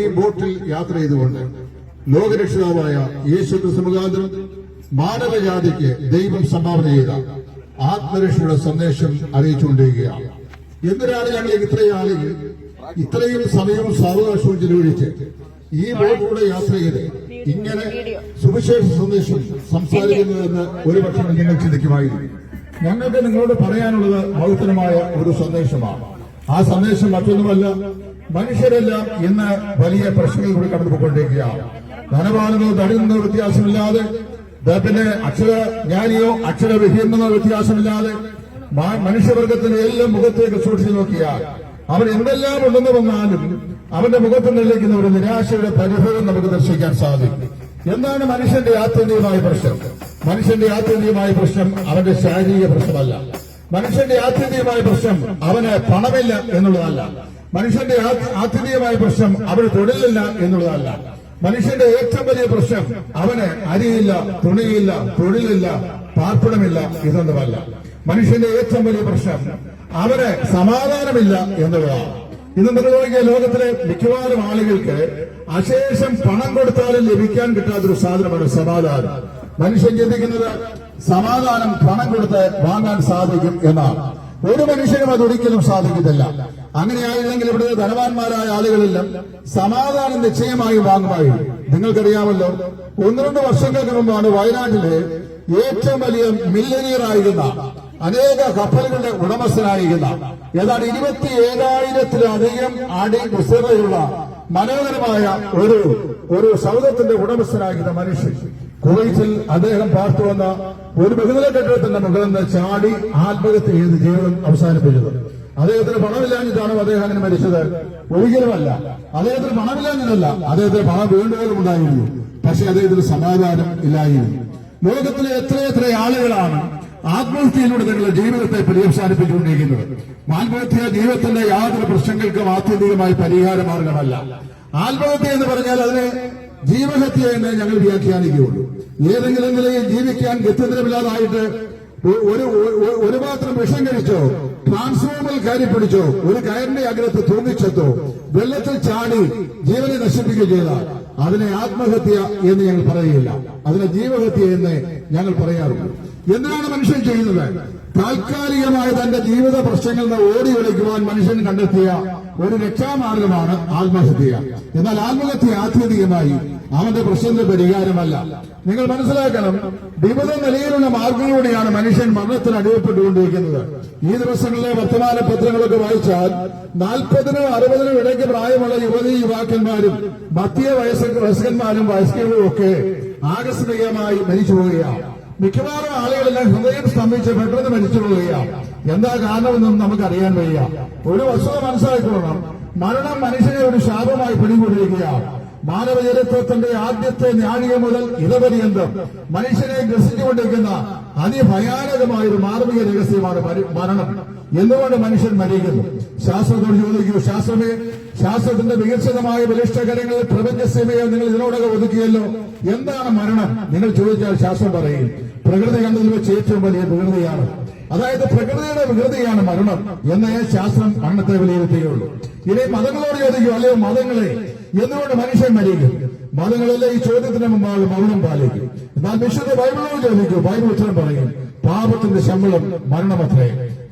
ഈ ബോട്ടിൽ യാത്ര ചെയ്തുകൊണ്ട് ലോകരക്ഷിതാവായ യേശു സമുഖാന്തരം മുഖാന്തരം മാനവജാതിക്ക് ദൈവം സംഭാവന ചെയ്ത ആത്മരക്ഷയുടെ സന്ദേശം അറിയിച്ചുകൊണ്ടിരിക്കുകയാണ്. എന്തിനാണ് ഞങ്ങൾ ഇത്രയും ആളുകൾ ഇത്രയും സമയവും സാവകാശവും ചെലവഴിച്ച് ഈ ബോട്ടിലൂടെ യാത്ര ചെയ്ത് ഇങ്ങനെ സുവിശേഷ സന്ദേശം സംസാരിക്കുന്നതെന്ന് ഒരുപക്ഷെ നിങ്ങൾ ചിന്തിക്കുമായിരുന്നു. ഞങ്ങൾക്ക് നിങ്ങളോട് പറയാനുള്ളത് മൗത്തരമായ ഒരു സന്ദേശമാണ്. ആ സന്ദേശം മറ്റൊന്നുമല്ല മനുഷ്യരെല്ലാം ഇന്ന് വലിയ പ്രശ്നങ്ങളിലൂടെ കടന്നുപോയിക്കൊണ്ടിരിക്കുകയാണ് ധനവാനോ ദരിദ്രനോ വ്യത്യാസമില്ലാതെ അദ്ദേഹത്തിന്റെ അക്ഷര ജ്ഞാനിയോ അക്ഷരവിഹീനോ വ്യത്യാസമില്ലാതെ മനുഷ്യവർഗത്തിന്റെ എല്ലാം മുഖത്തേക്ക് സൂക്ഷിച്ചു നോക്കിയാൽ അവൻ എന്തെല്ലാം ഉണ്ടെന്ന് വന്നാലും അവന്റെ മുഖത്ത് നിലയ്ക്കുന്ന ഒരു നിരാശയുടെ പരിഭവം നമുക്ക് ദർശിക്കാൻ സാധിക്കും. എന്താണ് മനുഷ്യന്റെ ആത്യന്തികമായ പ്രശ്നം? മനുഷ്യന്റെ ആത്യന്തികമായ പ്രശ്നം അവന്റെ ശാരീരിക പ്രശ്നമല്ല. മനുഷ്യന്റെ ആത്യന്തികമായ പ്രശ്നം അവന് പണമില്ല എന്നുള്ളതല്ല. മനുഷ്യന്റെ ആത്യന്തികമായ പ്രശ്നം അവന് തൊഴിലില്ല എന്നുള്ളതല്ല. മനുഷ്യന്റെ ഏറ്റവും വലിയ പ്രശ്നം അവന് അരിയില്ല തുണിയില്ല തൊഴിലില്ല പാർപ്പിടമില്ല ഇതൊന്നുമല്ല. മനുഷ്യന്റെ ഏറ്റവും വലിയ പ്രശ്നം അവന് സമാധാനമില്ല എന്നുള്ളതാണ്. ഇന്ന് നിർവഹിക്കുക ലോകത്തിലെ മിക്കവാറും ആളുകൾക്ക് അശേഷം പണം കൊടുത്താലും ലഭിക്കാൻ കിട്ടാത്തൊരു സാധനമാണ് സമാധാനം. മനുഷ്യൻ ചിന്തിക്കുന്നത് സമാധാനം പണം കൊടുത്ത് വാങ്ങാൻ സാധിക്കും എന്നാണ്. ഒരു മനുഷ്യനും അത് ഒരിക്കലും സാധിക്കത്തില്ല. അങ്ങനെയായില്ലെങ്കിൽ ഇവിടെ ധനവാന്മാരായ ആളുകളെല്ലാം സമാധാനം നിശ്ചയമായി വാങ്ങുമായിരുന്നു. നിങ്ങൾക്കറിയാമല്ലോ ഒന്ന് രണ്ട് വർഷങ്ങൾക്ക് മുമ്പാണ് വയനാട്ടിലെ ഏറ്റവും വലിയ മില്ലനിയർ ആയിരുന്ന അനേക കപ്പലുകളുടെ ഉടമസ്ഥനായിരിക്കുന്ന ഏതാണ്ട് ഇരുപത്തി ഏഴായിരത്തിലധികം അടി വിസ്തൃതയുള്ള മനോഹരമായ ഒരു ഒരു സൗദത്തിന്റെ ഉടമസ്ഥനായിരുന്ന മനുഷ്യൻ. കുവൈറ്റിൽ അദ്ദേഹം പാർത്തു വന്ന ഒരു ബഹുനില കെട്ടിടത്തിന്റെ മുകളിൽ നിന്ന് ചാടി ആത്മഹത്യ ചെയ്ത് ജീവിതം അവസാനിപ്പിച്ചത്. അദ്ദേഹത്തിന് പണമില്ലാഞ്ഞിട്ടാണ് അദ്ദേഹം അങ്ങനെ മരിച്ചത്. ഒരിക്കലുമല്ല. അദ്ദേഹത്തിന് പണമില്ലാഞ്ഞതല്ല അദ്ദേഹത്തിന് പണം വീണ്ടും ഉണ്ടായിരുന്നു. പക്ഷെ അദ്ദേഹത്തിന് സമാധാനം ഇല്ലായിരുന്നു. ലോകത്തിലെ എത്രയെത്ര ആളുകളാണ് ആത്മഹത്യയിലൂടെ തങ്ങളുടെ ജീവിതത്തെ പര്യവസാനിപ്പിച്ചുകൊണ്ടിരിക്കുന്നത് ആത്മഹത്യ ജീവിതത്തിന്റെ യാതൊരു പ്രശ്നങ്ങൾക്കും ആത്യന്തികമായി പരിഹാര മാർഗമല്ല ആത്മഹത്യ എന്ന് പറഞ്ഞാൽ അതിനെ ജീവഹത്യ എന്ന് ഞങ്ങൾ വ്യാഖ്യാനിക്കുകയുള്ളൂ. ഏതെങ്കിലും നിലയിൽ ജീവിക്കാൻ ഗത്യന്തരമില്ലാതായിട്ട് ഒരു ഒരു മാത്രം വിഷം കഴിച്ചോ ട്രാൻസ്ഫോമർ കയറി പിടിച്ചോ ഒരു കയറിന്റെ അഗ്രത്ത് തൂങ്ങിച്ചെത്തോ വെള്ളത്തിൽ ചാടി ജീവനെ നശിപ്പിക്കുകയും ചെയ്താൽ അതിനെ ആത്മഹത്യ എന്ന് ഞങ്ങൾ പറയുകയില്ല. അതിനെ ജീവഹത്യ എന്ന് ഞങ്ങൾ പറയാറുള്ളൂ. എന്തിനാണ് മനുഷ്യൻ ചെയ്യുന്നത്? താൽക്കാലികമായ തന്റെ ജീവിത പ്രശ്നങ്ങളിൽ നിന്ന് ഓടി ഒളിക്കുവാൻ മനുഷ്യൻ കണ്ടെത്തിയ ഒരു രക്ഷാമാർഗമാണ് ആത്മഹത്യ. എന്നാൽ ആത്മഹത്യ ആത്യന്തികമായി അവന്റെ പ്രശ്നത്തിന്റെ പരിഹാരമല്ല. നിങ്ങൾ മനസ്സിലാക്കണം വിവിധ നിലയിലുള്ള മാർഗങ്ങളിലൂടെയാണ് മനുഷ്യൻ മരണത്തിന് അടിമപ്പെട്ടുകൊണ്ടിരിക്കുന്നത്. ഈ ദിവസങ്ങളിലെ വർത്തമാന പത്രങ്ങളൊക്കെ വായിച്ചാൽ നാൽപ്പതിനും അറുപതിനും ഇടയ്ക്ക് പ്രായമുള്ള യുവതി യുവാക്കന്മാരും മധ്യ വയസ്സ വയസ്കന്മാരും ഒക്കെ ആകസ്മികമായി മരിച്ചു പോവുകയാണ്. മിക്കവാറും ആളുകളെല്ലാം ഹൃദയം സ്തംഭിച്ച് പെട്ടെന്ന് മരിച്ചു പോവുകയാണ് എന്താ കാരണമെന്നും നമുക്ക് അറിയാൻ വയ്യ. ഒരു വസ്തുത മനസ്സിലാക്കണം മരണം മനുഷ്യനെ ഒരു ശാപമായി പിടികൂടിയിരിക്കുകയാണ് മാനവചരിത്രത്തിന്റെ ആദ്യത്തെ നാഴിക മുതൽ ഇതപര്യന്തം മനുഷ്യനെ ഗ്രസിച്ചുകൊണ്ടിരിക്കുന്ന അതിഭയാനകമായ ഒരു മാർമിക രഹസ്യമാണ് മരണം. എന്തുകൊണ്ട് മനുഷ്യൻ മരിക്കുന്നു? ശാസ്ത്രത്തോട് ചോദിക്കൂ. ശാസ്ത്രമേ ശാസ്ത്രത്തിന്റെ വികസിതമായ ബലിഷ്ഠകരങ്ങളിൽ പ്രപഞ്ചസേവയെ നിങ്ങൾ ഇതിനോടൊക്കെ ഒതുക്കിയല്ലോ. എന്താണ് മരണം? നിങ്ങൾ ചോദിച്ചാൽ ശാസ്ത്രം പറയും. പ്രകൃതി കണ്ടതിൽ വെച്ച് ഏറ്റവും വലിയ വികൃതിയാണ്. അതായത് പ്രകൃതിയുടെ വികൃതിയാണ് മരണം എന്നേ ശാസ്ത്രം മരണത്തെ വിലയിരുത്തുകയുള്ളൂ ഇനി മതങ്ങളോട് ചോദിക്കൂ. അല്ലയോ മതങ്ങളെ എന്തുകൊണ്ട് മനുഷ്യൻ മരിക്കും മതങ്ങളല്ലേ ഈ ചോദ്യത്തിന് മുമ്പാണ് മൗനം പാലിക്കും? എന്നാൽ വിശുദ്ധ ബൈബിളോട് ചോദിക്കൂ ബൈബിൾ ഉത്തരം പറയും പാപത്തിന്റെ ശമ്പളം മരണമത്രേ.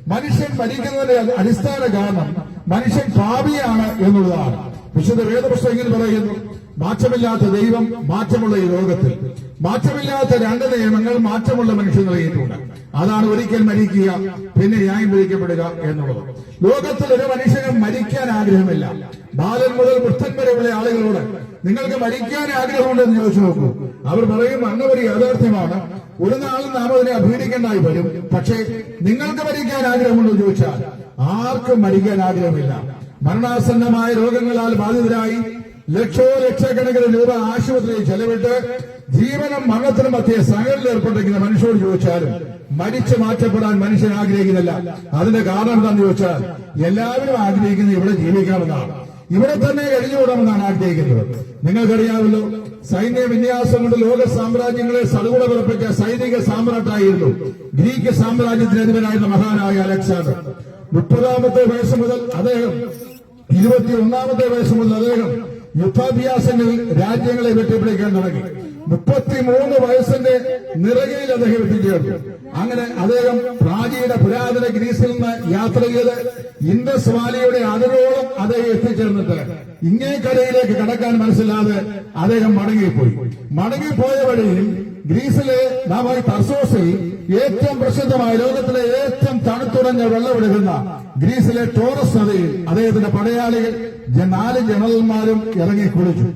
മനുഷ്യൻ മരിക്കുന്നതിന്റെ അടിസ്ഥാന കാരണം മനുഷ്യൻ പാപിയാണ് എന്നുള്ളതാണ്. വിശുദ്ധ വേദപുസ്തകം പറയുന്നു മാറ്റമില്ലാത്ത ദൈവം മാറ്റമുള്ള ഈ ലോകത്തിൽ. മാറ്റമില്ലാത്ത രണ്ട് നിയമങ്ങൾ മാറ്റമുള്ള മനുഷ്യൻ നൽകിയിട്ടുണ്ട് അതാണ് ഒരിക്കൽ മരിക്കുക പിന്നെ ന്യായം വിധിക്കപ്പെടുക എന്നുള്ളത്. ലോകത്തിൽ ഒരു മനുഷ്യനും മരിക്കാൻ ആഗ്രഹമില്ല. ബാലൻ മുതൽ വൃദ്ധൻ വരെയുള്ള ആളുകളോട് നിങ്ങൾക്ക് മരിക്കാൻ ആഗ്രഹമുണ്ടെന്ന് ചോദിച്ചു നോക്കൂ. അവർ പറയും അങ്ങനെ ഒരു യാഥാർത്ഥ്യമാണ്. ഒരു നാളും നാം അതിനെ അഭിനയിക്കേണ്ടായി വരും. പക്ഷേ നിങ്ങൾക്ക് മരിക്കാൻ ആഗ്രഹമുണ്ടെന്ന് ചോദിച്ചാൽ ആർക്കും മരിക്കാൻ ആഗ്രഹമില്ല. മരണാസന്നമായ രോഗങ്ങളാൽ ബാധിതരായി ലക്ഷോ ലക്ഷക്കണക്കിന് രൂപ ആശുപത്രിയിൽ ചെലവിട്ട് ജീവനും മരണത്തിനും മധ്യ സഹലിൽ ഏർപ്പെട്ടിരിക്കുന്ന മനുഷ്യരോട് ചോദിച്ചാലും മരിച്ചു മാറ്റപ്പെടാൻ മനുഷ്യൻ ആഗ്രഹിക്കുന്നില്ല. അതിന്റെ കാരണം എന്താണെന്ന് ചോദിച്ചാൽ എല്ലാവരും ആഗ്രഹിക്കുന്നത് ഇവിടെ ജീവിക്കണമെന്നാണ് ഇവിടെ തന്നെ കഴിഞ്ഞുകൂടാമെന്നാണ് ആഗ്രഹിക്കുന്നത്. നിങ്ങൾക്കറിയാമല്ലോ സൈന്യ വിന്യാസം കൊണ്ട് ലോക സാമ്രാജ്യങ്ങളെ സടുകുട പിറപ്പിച്ച സൈനിക സാമ്രാട്ടായിരുന്നു ഗ്രീക്ക് സാമ്രാജ്യത്തിന് അധിപനായിരുന്ന മഹാനായ അലക്സാണ്ടർ. മുപ്പതാമത്തെ വയസ്സ് മുതൽ അദ്ദേഹം ഇരുപത്തി ഒന്നാമത്തെ വയസ്സ് മുതൽ അദ്ദേഹം യുദ്ധാഭ്യാസങ്ങളിൽ രാജ്യങ്ങളെ വെട്ടിപ്പിടിക്കാൻ തുടങ്ങി. മുപ്പത്തിമൂന്ന് വയസ്സിന്റെ നിറകയിൽ അദ്ദേഹം എത്തിച്ചേർന്നു. അങ്ങനെ അദ്ദേഹം പ്രാചീന പുരാതന ഗ്രീസിൽ നിന്ന് യാത്ര ചെയ്ത് ഇൻഡസ് വാലിയുടെ അതിരോളം അദ്ദേഹം എത്തിച്ചേർന്നിട്ട് ഇങ്ങേ കരയിലേക്ക് കടക്കാൻ മനസ്സിലാതെ അദ്ദേഹം മടങ്ങിപ്പോയി. മടങ്ങിപ്പോയ വഴിയിൽ ഗ്രീസിലെ നാമായി തർസോസിൽ ഏറ്റവും പ്രസിദ്ധമായ ലോകത്തിലെ ഏറ്റവും തണുത്തുടഞ്ഞ വെള്ളമെടുക്കുന്ന ഗ്രീസിലെ ടോറസ് നദിയിൽ അദ്ദേഹത്തിന്റെ പടയാളികൾ നാല് ജനറൽമാരും ഇറങ്ങി കുളിച്ചു.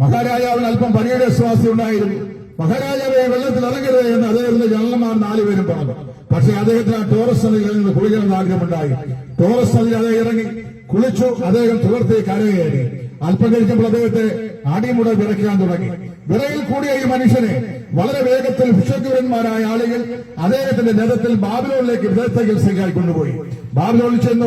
മഹാരാജാവിന് അല്പം പണിയുടെ വിശ്വാസം ഉണ്ടായിരുന്നു. മഹാരാജാവെ വെള്ളത്തിൽ ഇറങ്ങരുത് എന്ന് അദ്ദേഹത്തിന്റെ ജനറൽമാർ നാലുപേരും പറഞ്ഞു. പക്ഷെ അദ്ദേഹത്തിന് ആ ടോറസ് നദിയിൽ നിന്ന് കുളിക്കണമെന്ന് ആഗ്രഹമുണ്ടായി. ടോറസ് നദിയിൽ അദ്ദേഹം ഇറങ്ങി കുളിച്ചു അദ്ദേഹം തുടർത്തി കരകയറി. അല്പം കഴിച്ചപ്പോൾ അദ്ദേഹത്തെ അടിമുട വിറയ്ക്കാൻ തുടങ്ങി. വിറയിൽ കൂടിയ ഈ മനുഷ്യനെ വളരെ വേഗത്തിൽ ഭിഷഗ്വരന്മാരായ ആളുകൾ അദ്ദേഹത്തിന്റെ നിരത്തിൽ ബാബിലോണിലേക്ക് വിദഗ്ധ ചികിത്സയ്ക്കായി കൊണ്ടുപോയി. ബാബിലോണിൽ ചെന്ന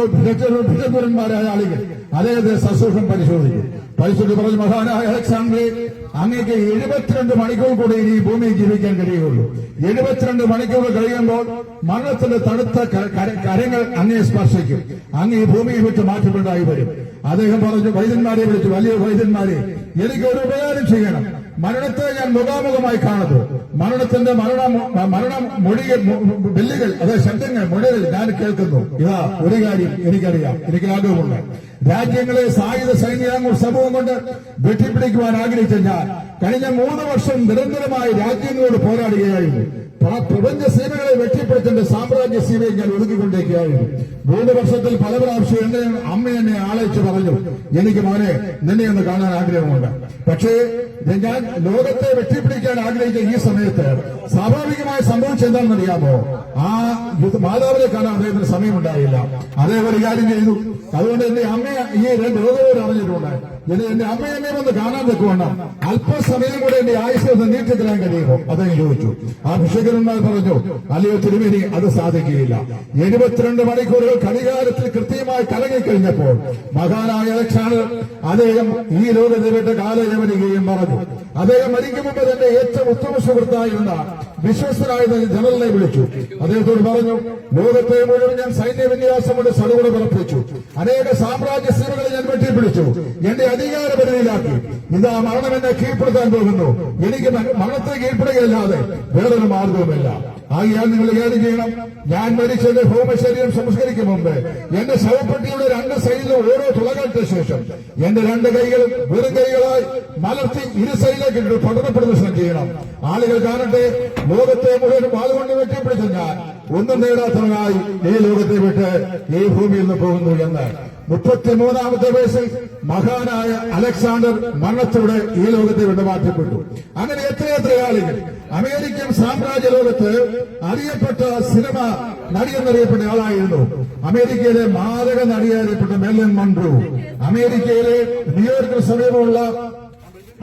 ഭിഷഗ്വരന്മാരായ ആളുകൾ അദ്ദേഹത്തെ സസൂക്ഷം പരിശോധിക്കും. പരിശോധിച്ച് പറഞ്ഞു മഹാനായ അലക്സാണ്ടറെ അങ്ങേക്ക് എഴുപത്തിരണ്ട് മണിക്കൂർ കൂടെ ഇനി ഭൂമി ജീവിക്കാൻ കഴിയുള്ളൂ എഴുപത്തിരണ്ട് മണിക്കൂർ കഴിയുമ്പോൾ മരണത്തിന്റെ തണുത്ത ക- കരങ്ങൾ അങ്ങേ സ്പർശിക്കും. അങ്ങ് ഈ ഭൂമിയെ വിട്ട് മാറ്റമുണ്ടായി വരും. അദ്ദേഹം പറഞ്ഞു വൈദ്യന്മാരെ വിളിച്ചു വലിയ വൈദ്യന്മാരെ എനിക്ക് ഒരു ഉപകാരം ചെയ്യണം. മരണത്തെ ഞാൻ മുഖാമുഖമായി കാണുന്നു. മരണത്തിന്റെ മരണ മരണ മൊഴി ബില്ലുകൾ അതായത് ശബ്ദങ്ങൾ മൊഴികൾ ഞാൻ കേൾക്കുന്നു. ഇതാ ഒരു കാര്യം എനിക്കറിയാം. എനിക്ക് ആഗ്രഹമുണ്ട്. രാജ്യങ്ങളെ സായുധ സൈനിക സമൂഹം കൊണ്ട് വെട്ടിപ്പിടിക്കുവാൻ ആഗ്രഹിച്ച ഞാൻ കഴിഞ്ഞ മൂന്ന് വർഷം നിരന്തരമായി രാജ്യങ്ങളോട് പോരാടുകയായിരുന്നു. പ്ര- പ്രപഞ്ച സീമകളെ വെട്ടിപ്പിടിച്ചെന്റെ സാമ്രാജ്യ സീമയെ ഞാൻ ഒതുക്കിക്കൊണ്ടിരിക്കുകയായിരുന്നു. മൂന്ന് വർഷത്തിൽ പല പ്രാവശ്യം എന്നെ അമ്മ എന്നെ ആളയച്ച് പറഞ്ഞു എനിക്ക് മോനെ നിന്നെ ഒന്ന് കാണാൻ ആഗ്രഹമുണ്ട്. പക്ഷേ ഞാൻ ലോകത്തെ വെട്ടിപ്പിടിക്കാൻ ആഗ്രഹിച്ച ഈ സമയത്ത് സ്വാഭാവികമായി അറിയാമോ ആ യുദ്ധ- മാതാവിനെ കാണാൻ അദ്ദേഹത്തിന് സമയമുണ്ടായില്ല. അതേപോലെ കാര്യം ചെയ്തു. അതുകൊണ്ട് എന്റെ അമ്മ ഈ രണ്ട് ലോകവും അറിഞ്ഞിട്ടുണ്ട്. എന്നെ എന്റെ അമ്മ എന്നെ ഒന്ന് കാണാൻ നിൽക്കുവാണ്. അല്പസമയം കൂടെ എന്റെ ആയുസ് ഒന്ന് നീട്ടിത്തരാൻ കഴിയുമോ? അദ്ദേഹം ചോദിച്ചു. ആ ഭിഷകരന്മാർ പറഞ്ഞു അല്ലയോ തിരുമേനി അത് സാധിക്കുകയില്ല. എഴുപത്തിരണ്ട് മണിക്കൂറുകൾ ഘടികാരത്തിൽ കൃത്യമായി കലങ്ങിക്കഴിഞ്ഞപ്പോൾ മഹാനായ അലക്ഷാണ് അദ്ദേഹം ഈ ലോകത്തെ വിട്ട് കാലയവനിക്കുകയും പറഞ്ഞു. അദ്ദേഹം മരിക്കും മുമ്പ് തന്റെ ഏറ്റവും ഉത്തമ സുഹൃത്തായിരുന്ന വിശ്വസ്തനായ ജനറലിനെ വിളിച്ചു. അദ്ദേഹത്തോട് പറഞ്ഞു ലോകത്തെ മുഴുവൻ ഞാൻ സൈന്യ വിന്യാസം കൊണ്ട് സടുകൂടെ ഉറപ്പിച്ചു അനേക സാമ്രാജ്യ സീമകളെ ഞാൻ വെട്ടിപ്പിടിച്ചു. എന്റെ അധികാര പരിധിയിലാക്കി ഇതാ മരണം എന്നെ കീഴ്പ്പെടുത്താൻ പോകുന്നു. എനിക്ക് മരണത്തെ കീഴ്പ്പെടുകയല്ലാതെ വേറൊരു മാർഗവുമില്ല. ആകിയാൽ നിങ്ങൾ കാര്യം ചെയ്യണം? ഞാൻ മരിച്ചത് ഭൗമശരീരം സംസ്കരിക്കും മുമ്പ്. എന്റെ ശവപ്പെട്ടിയുടെ രണ്ട് സൈഡിലും ഓരോ തുളകൾക്ക് ശേഷം. എന്റെ രണ്ട് കൈകളും വെറും കൈകളായി മലർത്തി ഇരു സൈഡിലേക്ക് പഠനപ്പെടുന്ന പഠന ചെയ്യണം. ആളുകൾ കാണട്ടെ ലോകത്തെ മുഴുവൻ വാളുകൊണ്ട് വെട്ടിപ്പിടിച്ച ഞാൻ ഒന്നും നേടാത്തവനായി ഈ ലോകത്തെ വിട്ട് ഈ ഭൂമിയിൽ നിന്ന് പോകുന്നു എന്ന്. മുപ്പത്തിമൂന്നാമത്തെ വയസ്സിൽ മഹാനായ അലക്സാണ്ടർ മരണത്തോടെ ഈ ലോകത്തെ വിടമാറ്റപ്പെട്ടു അങ്ങനെ എത്രയെത്ര ആളുകൾ അമേരിക്കൻ സാമ്രാജ്യ ലോകത്ത് അറിയപ്പെട്ട സിനിമ നടി എന്നറിയപ്പെട്ട ആളായിരുന്നു. അമേരിക്കയിലെ മാരക നടിയറിയപ്പെട്ട മെല്ലൻ മൺട്രൂ അമേരിക്കയിലെ ന്യൂയോർക്കിന് സമീപമുള്ള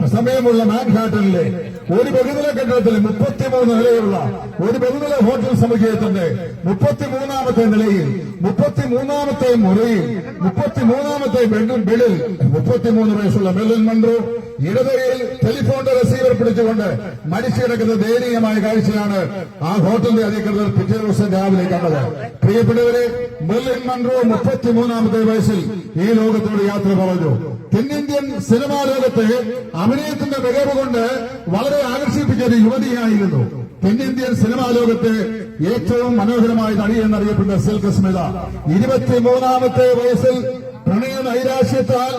സമയമുള്ള മാൻഹാട്ടനിലെ ഒരു ബഹുനില കെട്ടിടത്തിൽ മുപ്പത്തിമൂന്ന് നിലയുള്ള ഒരു ബഹുനില ഹോട്ടൽ സമുച്ചയത്തിന്റെ മുപ്പത്തിമൂന്നാമത്തെ നിലയിൽ മുപ്പത്തിമൂന്നാമത്തെ മുറിയിൽ മുപ്പത്തിമൂന്നാമത്തെ ബെഡ്റൂം ബെഡിൽ മുപ്പത്തിമൂന്ന് വയസ്സുള്ള മെല്ലൻ മൺട്രൂ ഇടതയിൽ ടെലിഫോണിന്റെ റിസീവർ പിടിച്ചുകൊണ്ട് മരിച്ചു കിടക്കുന്ന ദയനീയമായ കാഴ്ചയാണ് ആ ഹോട്ടലിന്റെ അധികൃതർ പിറ്റേ ദിവസം രാവിലെ കണ്ടത്. പ്രിയപ്പെട്ടവരെ മെല്ലൻ മൺറോ മുപ്പത്തിമൂന്നാമത്തെ വയസ്സിൽ ഈ ലോകത്തോട് യാത്ര പറഞ്ഞു. തെന്നിന്ത്യൻ സിനിമാ ലോകത്തെ അഭിനയത്തിന്റെ മികവ് കൊണ്ട് വളരെ ആകർഷിപ്പിച്ച ഒരു യുവതിയായിരുന്നു. തെന്നിന്ത്യൻ സിനിമാ ലോകത്തെ ഏറ്റവും മനോഹരമായ നടി എന്നറിയപ്പെടുന്ന സിൽക്ക് സ്മിത. ഇരുപത്തിമൂന്നാമത്തെ വയസ്സിൽ പ്രണയ നൈരാശ്യത്താൽ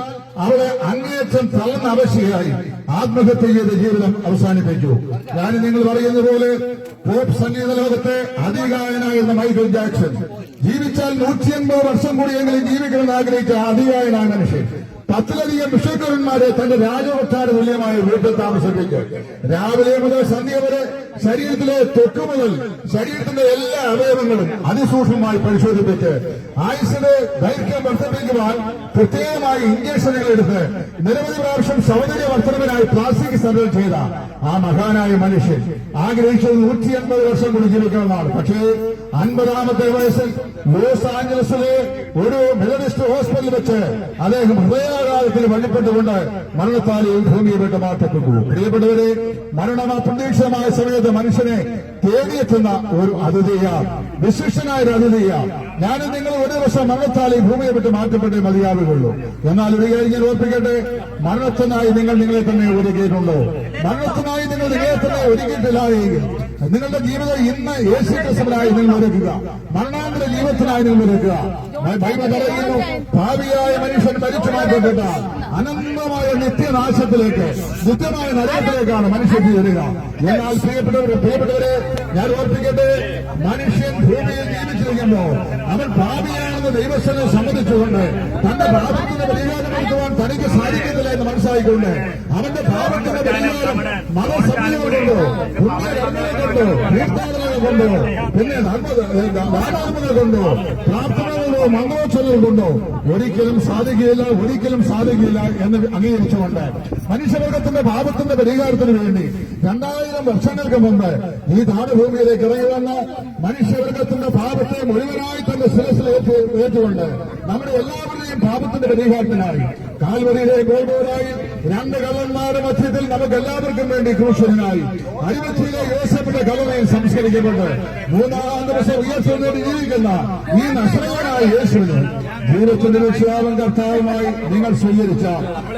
അവളെ അങ്ങേയറ്റം തളർന്ന അവശയായി ആത്മഹത്യ ചെയ്ത ജീവിതം അവസാനിപ്പിച്ചു. ഞാൻ നിങ്ങൾ പറയുന്ന പോലെ പോപ്പ് സംഗീത ലോകത്തെ അതികായനായിരുന്ന മൈക്കിൾ ജാക്സൺ. ജീവിച്ചാൽ നൂറ്റി അൻപത് വർഷം കൂടിയെങ്കിലും ജീവിക്കണമെന്ന് ആഗ്രഹിച്ച അതികായനായ മനുഷ്യൻ. പത്തിലധികം ബിഷപ്പുരന്മാരെ തന്റെ രാജകൊട്ടാര തുല്യമായ വീട്ടിൽ താമസിപ്പിച്ച് രാവിലെ മുതൽ സന്ധ്യ വരെ ശരീരത്തിലെ തൊക്ക് മുതൽ ശരീരത്തിന്റെ എല്ലാ അവയവങ്ങളും അതിസൂക്ഷ്മമായി പരിശോധിപ്പിച്ച് ആയുസിന്റെ ദൈർഘ്യം വർദ്ധിപ്പിക്കുവാൻ പ്രത്യേകമായി ഇഞ്ചക്ഷനുകൾ എടുത്ത് നിരവധി പ്രാവശ്യം സൗന്ദര്യ വർദ്ധനവിനായി പ്ലാസ്റ്റിക് സർജറി ചെയ്ത ആ മഹാനായ മനുഷ്യൻ. ആഗ്രഹിച്ചത് നൂറ്റി അൻപത് വർഷം കൂടി ജീവിക്കണമെന്നാണ്. പക്ഷേ അൻപതാമത്തെ വയസ്സിൽ ലോസ് ആഞ്ചലസിലെ ഒരു മെഡലിസ്റ്റ് ഹോസ്പിറ്റലിൽ വെച്ച് അദ്ദേഹം ഹൃദയാഘാതത്തിൽ വഴിപ്പെട്ടുകൊണ്ട് മരണത്താൽ ഭൂമിയെ വിട്ട് മാറ്റപ്പെട്ടു. പ്രിയപ്പെട്ടവരെ മരണം അപ്രതീക്ഷിതമായ സമയത്ത് മനുഷ്യനെ തേടിയെത്തുന്ന ഒരു അതിഥിയാണ് വിശിഷ്ടനായ അതിഥിയാണ് ഞാനും നിങ്ങൾ ഒരു ദിവസം മരണത്താൽ ഈ ഭൂമിയെ വിട്ട് മാറ്റപ്പെട്ടേ മതിയാവുകയുള്ളൂ. എന്നാൽ ഒരു കാര്യം ഞാൻ ഓർപ്പിക്കട്ടെ? മരണത്തിനായി നിങ്ങൾ നിങ്ങളെ തന്നെ ഒരുക്കിയിട്ടുണ്ടോ? മരണത്തിനായി നിങ്ങൾ നിങ്ങളെ തന്നെ ഒരുക്കിയിട്ടില്ല എങ്കിൽ നിങ്ങളുടെ ജീവിതം ഇന്ന് യേശു ക്രിസ്തുവിനായി നിങ്ങൾ ഒരുക്കുക. മരണാന്തര ജീവിതത്തിനായി ഒരുക്കുക ബൈബിൾ പറയുന്നു ഭാവിയായ മനുഷ്യൻ മരിച്ചു മാറ്റപ്പെട്ട അനന്തമായ നിത്യനാശത്തിലേക്ക് നിത്യമായ നരകത്തിലേക്കാണ് മനുഷ്യൻ വരിക എന്നാൽ പ്രിയപ്പെട്ടവരെ പ്രിയപ്പെട്ടവരെ ഞാൻ ഓർപ്പിക്കട്ടെ മനുഷ്യൻ ഭൂമിയിൽ ജീവിച്ചിരിക്കുമ്പോൾ അവൻ ഭാവിയാണെന്ന് ദൈവസ്ഥനെ സമ്മതിച്ചുകൊണ്ട് തന്റെ പാപത്തിന് പരിഹാരമെടുക്കുവാൻ തനിക്ക് സാധിക്കുന്നില്ല എന്ന് മനസ്സിലായിക്കൊണ്ട് അവന്റെ ഭാവത്തിന്റെ പരിഹാരം മതസംഹിതകൾ പുണ്യ പുണ്യകർമ്മങ്ങൾ കൊണ്ടോ തീർത്ഥാടനങ്ങൾ കൊണ്ടോ പിന്നെ നാനാത്മകൾ കൊണ്ടോ പ്രാർത്ഥനകളോ മന്ത്രോച്ചലുകൾ കൊണ്ടോ ഒരിക്കലും സാധിക്കുകയില്ല ഒരിക്കലും സാധിക്കില്ല എന്ന് അംഗീകരിച്ചുകൊണ്ട് മനുഷ്യവർഗത്തിന്റെ പാപത്തിന്റെ പരിഹാരത്തിന് വേണ്ടി രണ്ടായിരം വർഷങ്ങൾക്ക് മുമ്പ് ഈ താണഭൂമിയിലേക്ക് ഇറങ്ങി വന്ന മനുഷ്യവർഗത്തിന്റെ പാപത്തെ മുഴുവനായി തന്റെ ശിരസിൽ ഏറ്റു ഏറ്റുകൊണ്ട് നമ്മുടെ എല്ലാവരുടെയും പാപത്തിന്റെ പരിഹാരത്തിനായി കാൽവരിയിലെ ഗോൾഡോരായി രണ്ട് കള്ളന്മാരുടെ മധ്യത്തിൽ നമുക്ക് എല്ലാവർക്കും വേണ്ടി ക്രൂശനായി അരിമത്തിയിലെ യോസഫിന്റെ കവനയിൽ സംസ്കരിക്കപ്പെട്ട് മൂന്നാം ദിവസം ഉയർച്ചയോട് ജീവിക്കുന്ന ഈ നഷ്ടനായ യേശുവിന് ജീവിതത്തിന്റെ രക്ഷിതാവും കർത്താവുമായി നിങ്ങൾ സ്വീകരിച്ച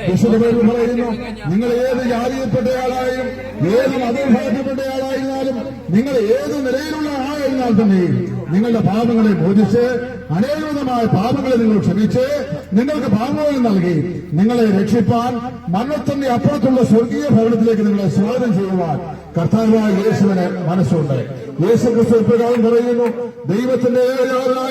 വിശുദ്ധ പറയുന്നു. നിങ്ങൾ ഏത് ജാതിയിൽപ്പെട്ടയാളായും ഏത് മതവിഭാഗത്തിൽപ്പെട്ടയാളായിരുന്നാലും നിങ്ങൾ ഏത് നിലയിലുള്ള ആളായിരുന്നാൽ തന്നെയും നിങ്ങളുടെ പാപങ്ങളെ മോചിച്ച് അനേകവിധമായ പാപങ്ങളെ നിങ്ങൾ ക്ഷമിച്ച് നിങ്ങൾക്ക് പാപങ്ങൾ നൽകി നിങ്ങളെ രക്ഷിപ്പാൻ മരണത്തിന്റെ അപ്പുറത്തുള്ള സ്വർഗീയ ഭവനത്തിലേക്ക് നിങ്ങളെ സ്വാഗതം ചെയ്യുവാൻ കർത്താവായ യേശുവിന് മനസ്സുണ്ട്. യേശു ക്രിസ്തു ഇപ്രകാരം പറയുന്നു ദൈവത്തിന്റെ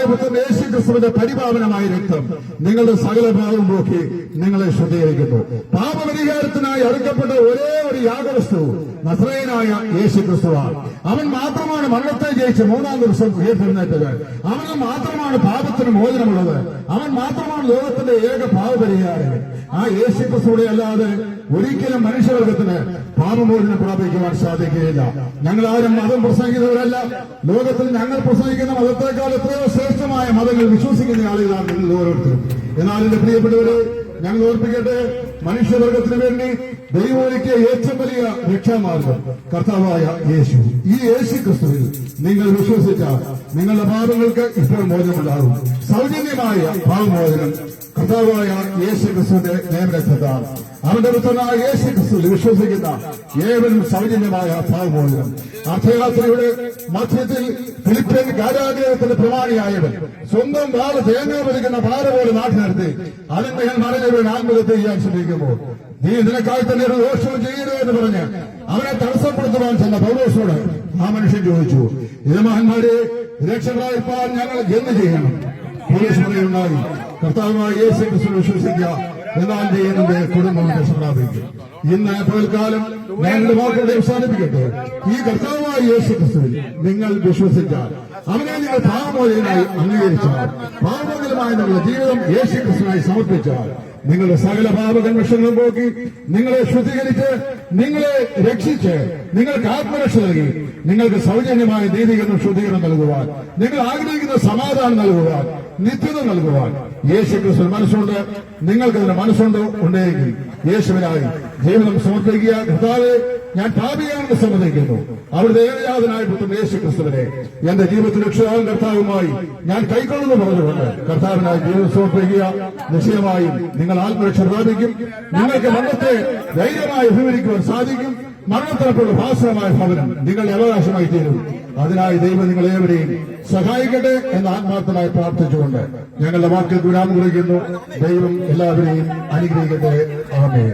പുത്രൻ യേശു ക്രിസ്തുവിന്റെ പരിപാവനമായ രക്തം നിങ്ങളുടെ സകല ഭാവം നോക്കി നിങ്ങളെ ശുദ്ധീകരിക്കുന്നു. പാപപരിഹാരത്തിനായി അടുക്കപ്പെട്ട ഒരേ ഒരു യാഗവസ്തു നസ്രയനായ യേശു ക്രിസ്തുവാണ് അവൻ മാത്രമാണ് മരണത്തെ ജയിച്ച് മൂന്നാം ദിവസം ഉയർത്തെഴുന്നേറ്റത് അവന് മാത്രമാണ് പാപത്തിന് മോചനമുള്ളത്. അവൻ മാത്രമാണ് ലോകത്തിന്റെ ഏക പാപപരിഹാരം. ആ യേശു ക്രിസ്തുടെ അല്ലാതെ ഒരിക്കലും മനുഷ്യവർഗത്തിന് പാപമോചനം പ്രാപിക്കുവാൻ സാധിക്കുകയില്ല. ഞങ്ങൾ ആരും മതം പ്രസംഗിക്കുന്നവരല്ല. ലോകത്തിൽ ഞങ്ങൾ പ്രസംഗിക്കുന്ന മതത്തെക്കാൾ എത്രയോ ശ്രേഷ്ഠമായ മതങ്ങൾ വിശ്വസിക്കുന്ന ആളുകളാണ് ഓരോരുത്തരും. എന്നാൽ എന്റെ പ്രിയപ്പെട്ടവരെ ഞങ്ങൾ ഓർപ്പിക്കട്ടെ മനുഷ്യവർഗത്തിന് വേണ്ടി ദൈവോലിക്ക് ഏറ്റവും വലിയ രക്ഷാമാർഗം കർത്താവായ യേശു. ഈ യേശു ക്രിസ്തുവിൽ നിങ്ങൾ വിശ്വസിച്ചാൽ നിങ്ങളുടെ പാപങ്ങൾക്ക് ഇപ്പോൾ മോചനമുണ്ടാകും. സൗജന്യമായ പാപമോചനം കർത്താവായ യേശു ക്രിസ്തുവിന്റെ നിയമരക്ഷത്താണ് അവന്റെ വിശ്വസിക്കുന്ന ഏവരും സൗജന്യമായ പാവമോചനം അർദ്ധരാത്രിയുടെ മധ്യത്തിൽ ഫിലിപ്പീൻ കാരാഗ്രഹത്തിന്റെ പ്രമാണിയായവൻ സ്വന്തം വാൾ തേങ്ങ പതിക്കുന്ന പാറ പോലെ അതിന്റെ ഞാൻ മറഞ്ഞവരുടെ ആത്മഹത്യ ചെയ്യാൻ ശ്രമിക്കുമ്പോൾ നീ ഇതിനേക്കാൾ തന്നെ ഒരു ദോഷവും ചെയ്യരുത് എന്ന് പറഞ്ഞ് അവനെ തടസ്സപ്പെടുത്തുവാൻ ചെന്ന പൗലോസോട് ആ മനുഷ്യൻ ചോദിച്ചു യജമാന്മാരെ രക്ഷകളായിപ്പാൻ ഞങ്ങൾ എന്ത് ചെയ്യണം? പോലീസ് പറയുണ്ടായി കർത്താവുമായി യേശു ക്രിസ്തു വിശ്വസിക്കുക എന്നാൽ ചെയ്യുന്നത് കുടുംബം രക്ഷപ്രാപിക്കും ഇന്ന് പകൽക്കാലം ഞങ്ങളുടെ വാക്കുകളെ അവസാനിപ്പിക്കട്ടെ. ഈ കർത്താവായ യേശു ക്രിസ്തുവിൽ നിങ്ങൾ വിശ്വസിച്ചാൽ അവനെ നിങ്ങൾ പാവമോചനായി അംഗീകരിച്ചാൽ പാവമോചനമായ നിങ്ങളുടെ ജീവിതം യേശു ക്രിസ്തുവിനായി സമർപ്പിച്ചാൽ നിങ്ങളുടെ സകല പാപകന്മഷങ്ങളും പോക്കി നിങ്ങളെ ശുദ്ധീകരിച്ച് നിങ്ങളെ രക്ഷിച്ച് നിങ്ങൾക്ക് ആത്മരക്ഷ നൽകി നിങ്ങൾക്ക് സൗജന്യമായ നീതികരണം ശുദ്ധീകരണം നൽകുവാൻ നിങ്ങൾ ആഗ്രഹിക്കുന്ന സമാധാനം നൽകുവാൻ നിത്യത നൽകുവാൻ യേശു ക്രിസ്തു മനസ്സുണ്ട്. നിങ്ങൾക്ക് അതിന് മനസ്സുണ്ടോ ഉണ്ടെങ്കിൽ യേശുവിനായി ജീവിതം സമർപ്പിക്കുക. കർത്താവെ ഞാൻ പാപിയാണെന്ന് സമ്മതിക്കുന്നു. അവിടുത്തെ ഏകജാതനായ പുത്രൻ യേശു ക്രിസ്തുവിനെ എന്റെ ജീവിതത്തിൽ രക്ഷിതാവും കർത്താവുമായി ഞാൻ കൈക്കൊള്ളുന്നു പറഞ്ഞുകൊണ്ട് കർത്താവിനായി ജീവിതം സമർപ്പിക്കുക. നിശ്ചയമായും നിങ്ങൾ ആത്മരക്ഷ പ്രാപിക്കും. നിങ്ങൾക്ക് മരണത്തെ ധൈര്യമായി അഭിമുഖിക്കുവാൻ സാധിക്കും. മരണത്തിനപ്പോൾ ഭാസനമായ ഭവനം നിങ്ങളുടെ അവകാശമായി തീരും. അതിനായി ദൈവം നിങ്ങളേവരെയും സഹായിക്കട്ടെ എന്ന് ആത്മാർത്ഥമായി പ്രാർത്ഥിച്ചുകൊണ്ട് ഞങ്ങളുടെ വാക്കിൽ വിരാമം ദൈവം എല്ലാവരെയും അനുഗ്രഹിക്കട്ടെ. ആമേ